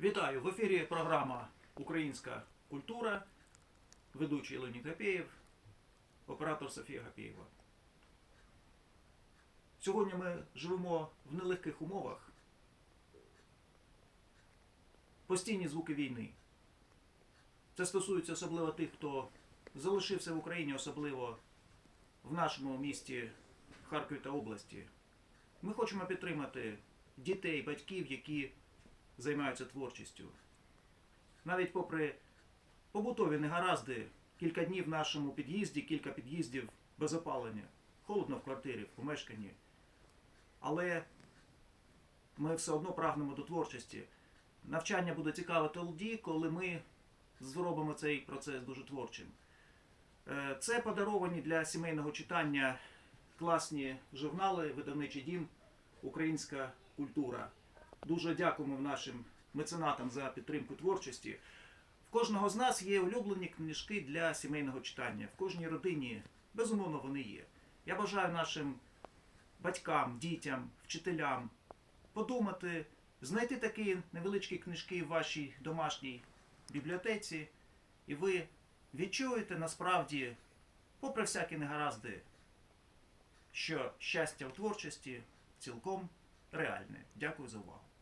Вітаю! В ефірі програма Українська культура, ведучий Леонід Гапєєв, оператор Софія Гапєєва. Сьогодні ми живемо в нелегких умовах. Постійні звуки війни. Це стосується особливо тих, хто залишився в Україні, особливо в нашому місті Харкові та області. Ми хочемо підтримати дітей, батьків, які займаються творчістю. Навіть попри побутові негаразди, кілька днів в нашому під'їзді, кілька під'їздів без опалення, холодно в квартирі, в помешканні. Але ми все одно прагнемо до творчості. Навчання буде цікаве тоді, коли ми зробимо цей процес дуже творчим. Е, Це подаровані для сімейного читання класні журнали, видавничий дім, українська культура. Дуже дякуємо нашим меценатам за підтримку творчості. В кожного з нас є улюблені книжки для сімейного читання. В кожній родині, безумовно, вони є. Я бажаю нашим батькам, дітям, вчителям подумати, знайти такі невеличкі книжки в вашій домашній бібліотеці, і ви відчуєте насправді, попри всякі негаразди, що щастя в творчості цілком реальне. Дякую за увагу.